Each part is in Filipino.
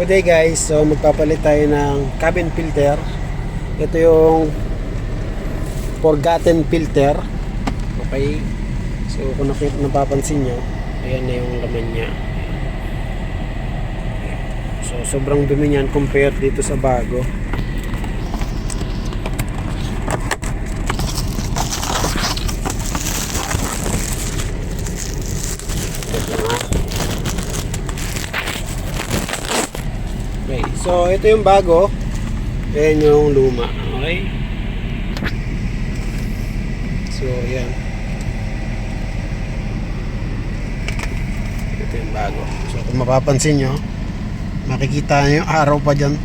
Good day guys, so magpapalit tayo ng cabin filter. Ito yung forgotten filter. Okay. So kung napapansin nyo, ayan na yung laman niya. So sobrang dumi niyan compared dito sa bago. Wait lang ha. Okay, so ito yung bago. Ayan yung luma. Okay? So, ayan. Ito yung bago. So, kung mapapansin nyo, makikita nyo yung araw pa dyan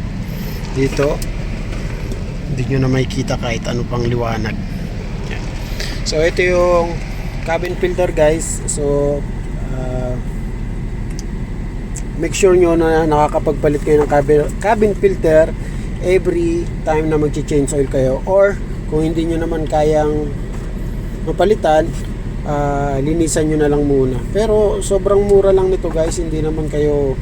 dito. Hindi nyo na makikita kahit ano pang liwanag. Ayan. So, ito yung cabin filter guys. So, ah, make sure nyo na nakakapagpalit kayo ng cabin, cabin filter every time na mag-change oil kayo. Or kung hindi nyo naman kayang mapalitan ah, linisan nyo na lang muna. Pero sobrang mura lang nito guys. Hindi naman kayo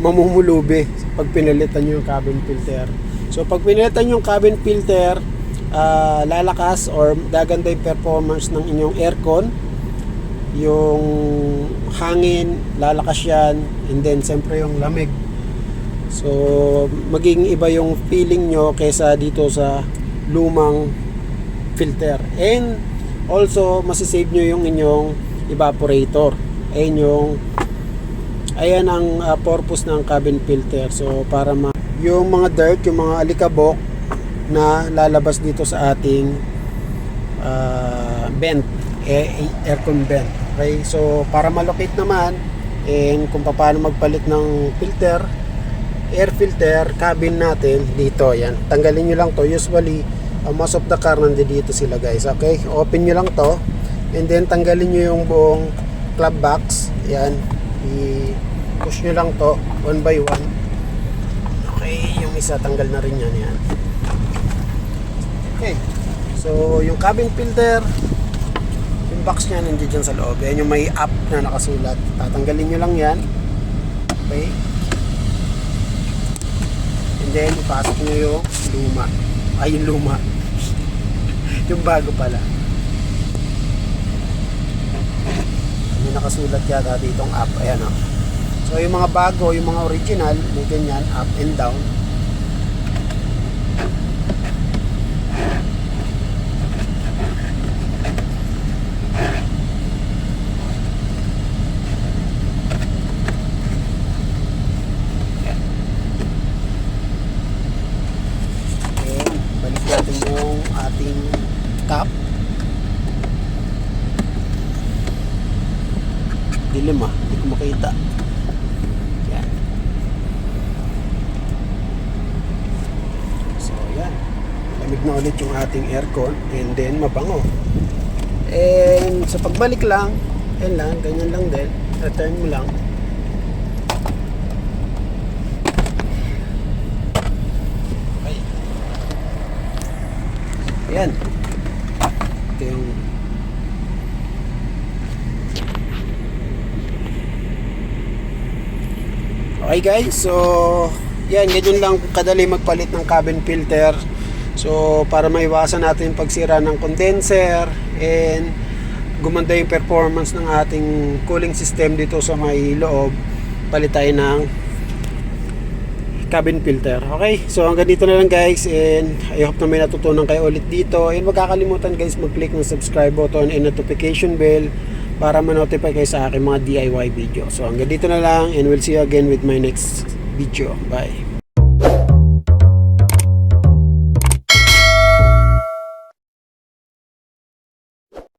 mamumulubi pag pinalitan nyo yung cabin filter. So pag pinalitan nyo yung cabin filter ah, lalakas or gaganda yung performance ng inyong aircon yung hangin, lalakas yan, and then siyempre yung lamig. So, maging iba yung feeling nyo kesa dito sa lumang filter. And also, masisave nyo yung inyong evaporator. Ayan yung ayan ang uh, purpose ng cabin filter. So, para ma yung mga dirt, yung mga alikabok na lalabas dito sa ating uh, vent, eh, aircon vent. Okay, so para malocate naman and kung paano magpalit ng filter, air filter, cabin natin dito, yan. Tanggalin nyo lang to. Usually, uh, most of the car nandito dito sila guys. Okay, open nyo lang to and then tanggalin nyo yung buong club box. Yan, i-push nyo lang to one by one. Okay, yung isa tanggal na rin yan. Yan. Okay. So, yung cabin filter, box niya nandiyan dyan sa loob. Yan yung may app na nakasulat. Tatanggalin nyo lang yan. Okay. And then, ipasok nyo yung luma. Ay, yung luma. yung bago pala. May nakasulat yata dito ang app. Ayan o. So, yung mga bago, yung mga original, may ganyan, up and down. Okay, balik natin yung ating cap. Dilim ah, hindi ko makita. Yan. So, yan. Lamig na ulit yung ating aircon and then mabango. And sa pagbalik lang, yan lang, ganyan lang din. Return mo lang. Ayan. Yung Okay guys, so yan, ganyan lang kadali magpalit ng cabin filter. So para maiwasan natin yung pagsira ng condenser and gumanda yung performance ng ating cooling system dito sa may loob, palit tayo ng cabin filter. Okay, so hanggang dito na lang guys and I hope na may natutunan kayo ulit dito. And wag kakalimutan guys mag-click ng subscribe button and notification bell para ma-notify kayo sa aking mga DIY video. So hanggang dito na lang and we'll see you again with my next video. Bye!